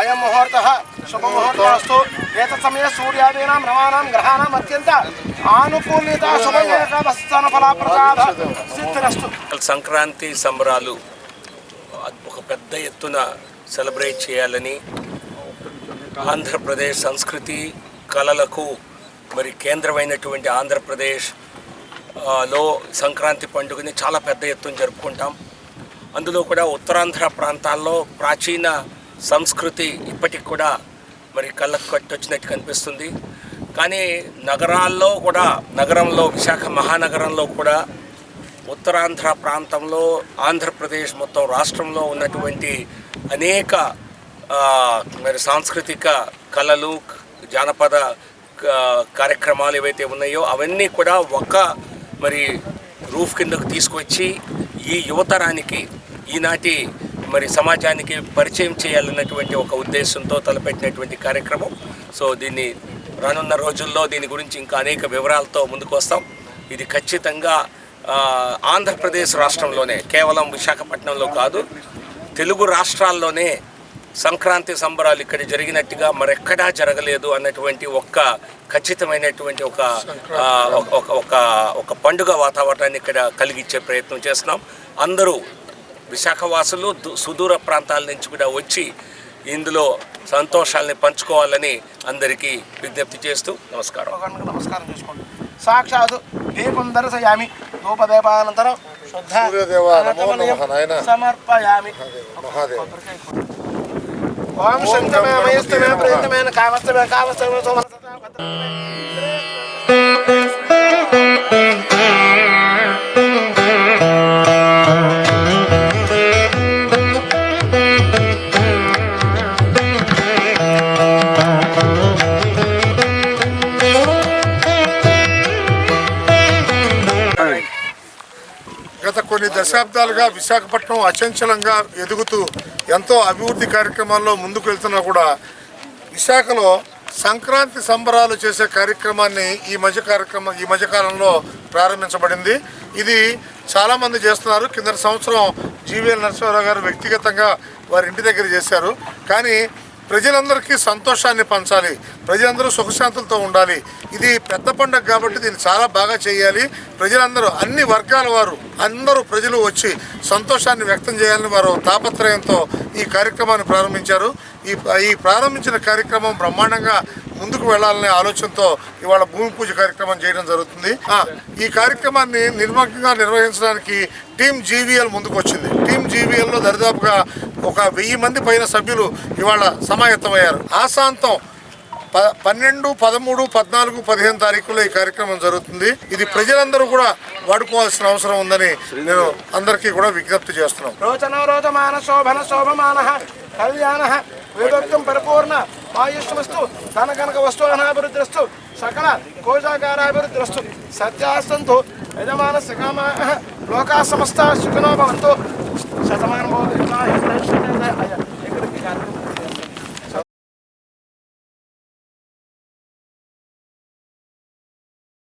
అయం ముహూర్త శుభముహూర్తస్తు ఏతత్ సమయ సూర్యాదీనాం రమాణాం గ్రహాణం అత్యంత ఆనుకూలిత శుభ ఫలాప్రసాద సిద్ధిరస్తు సంక్రాంతి సంబరాలు ఒక పెద్ద ఎత్తున సెలబ్రేట్ చేయాలని ఆంధ్రప్రదేశ్ సంస్కృతి కళలకు మరి కేంద్రమైనటువంటి ఆంధ్రప్రదేశ్లో సంక్రాంతి పండుగని చాలా పెద్ద ఎత్తున జరుపుకుంటాం. అందులో కూడా ఉత్తరాంధ్ర ప్రాంతాల్లో ప్రాచీన సంస్కృతి ఇప్పటికి కూడా మరి కళ్ళకు కట్టొచ్చినట్టు కనిపిస్తుంది. కానీ నగరాల్లో కూడా నగరంలో విశాఖ మహానగరంలో కూడా ఉత్తరాంధ్ర ప్రాంతంలో ఆంధ్రప్రదేశ్ మొత్తం రాష్ట్రంలో ఉన్నటువంటి అనేక మరి సాంస్కృతిక కళలు జానపద కార్యక్రమాలు ఏవైతే ఉన్నాయో అవన్నీ కూడా ఒక మరి రూఫ్ కిందకు తీసుకొచ్చి ఈ యువతరానికి ఈనాటి మరి సమాజానికి పరిచయం చేయాలన్నటువంటి ఒక ఉద్దేశంతో తలపెట్టినటువంటి కార్యక్రమం. సో దీన్ని రానున్న రోజుల్లో దీని గురించి ఇంకా అనేక వివరాలతో ముందుకు వస్తాం ఇది ఖచ్చితంగా ఆంధ్రప్రదేశ్ రాష్ట్రంలోనే కేవలం విశాఖపట్నంలో కాదు తెలుగు రాష్ట్రాల్లోనే సంక్రాంతి సంబరాలు ఇక్కడ జరిగినట్టుగా మరెక్కడా జరగలేదు అన్నటువంటి ఒక్క ఖచ్చితమైనటువంటి ఒక ఒక ఒక ఒక పండుగ వాతావరణాన్ని ఇక్కడ కలిగించే ప్రయత్నం చేస్తున్నాం. అందరూ విశాఖవాసులు దు- సుదూర ప్రాంతాల నుంచి కూడా వచ్చి ఇందులో సంతోషాలని పంచుకోవాలని అందరికీ విజ్ఞప్తి చేస్తూ నమస్కారం. నమస్కారం చేసుకోండి. సాక్షాత్ దీపం దర్శయామి. నాయన. సమర్పయామి. మహాదేవ ఓం శంకమే మయస్తమే ప్రేతమైన కామస్తమే కామస్తమే కొన్ని దశాబ్దాలుగా విశాఖపట్నం అచంచలంగా ఎదుగుతూ ఎంతో అభివృద్ధి కార్యక్రమాల్లో ముందుకు వెళ్తున్నా కూడా విశాఖలో సంక్రాంతి సంబరాలు చేసే కార్యక్రమాన్ని ఈ మధ్య కార్యక్రమం ఈ మధ్యకాలంలో ప్రారంభించబడింది. ఇది చాలామంది చేస్తున్నారు. కింద సంవత్సరం జీవీఎల్ నరసింహారావు గారు వ్యక్తిగతంగా వారి ఇంటి దగ్గర చేశారు. కానీ ప్రజలందరికీ సంతోషాన్ని పంచాలి. ప్రజలందరూ సుఖశాంతులతో ఉండాలి. ఇది పెద్ద పండుగ కాబట్టి దీన్ని చాలా బాగా చేయాలి. ప్రజలందరూ అన్ని వర్గాల వారు అందరూ ప్రజలు వచ్చి సంతోషాన్ని వ్యక్తం చేయాలని వారు తాపత్రయంతో ఈ కార్యక్రమాన్ని ప్రారంభించారు. ఈ ఈ ప్రారంభించిన కార్యక్రమం బ్రహ్మాండంగా ముందుకు వెళ్ళాలనే ఆలోచనతో ఇవాళ భూమి పూజ కార్యక్రమం చేయడం జరుగుతుంది. ఈ కార్యక్రమాన్ని నిర్మగ్నంగా నిర్వహించడానికి టీం జీవీఎల్ ముందుకు వచ్చింది. టీం జీవీఎల్లో దరిదాపుగా ఒక వెయ్యి మంది పైన సభ్యులు ఇవాళ సమాయత్తమయ్యారు. ఆశాంతం ప పన్నెండు పదమూడు పద్నాలుగు పదిహేను తారీఖులో ఈ కార్యక్రమం జరుగుతుంది. ఇది ప్రజలందరూ కూడా వాడుకోవాల్సిన అవసరం ఉందని నేను అందరికీ కూడా విజ్ఞప్తి చేస్తున్నాం వేదోక్తం పరిపూర్ణ మాయుష్మస్తు ధన కనక వస్తు అనాభివృద్ధిరస్తు సకల కోశాకారాభివృద్ధిరస్తు సత్యాస్తంతో యజమాన సకామ లోకా సమస్త సుఖినో భవంతు. శతమానం భవతి.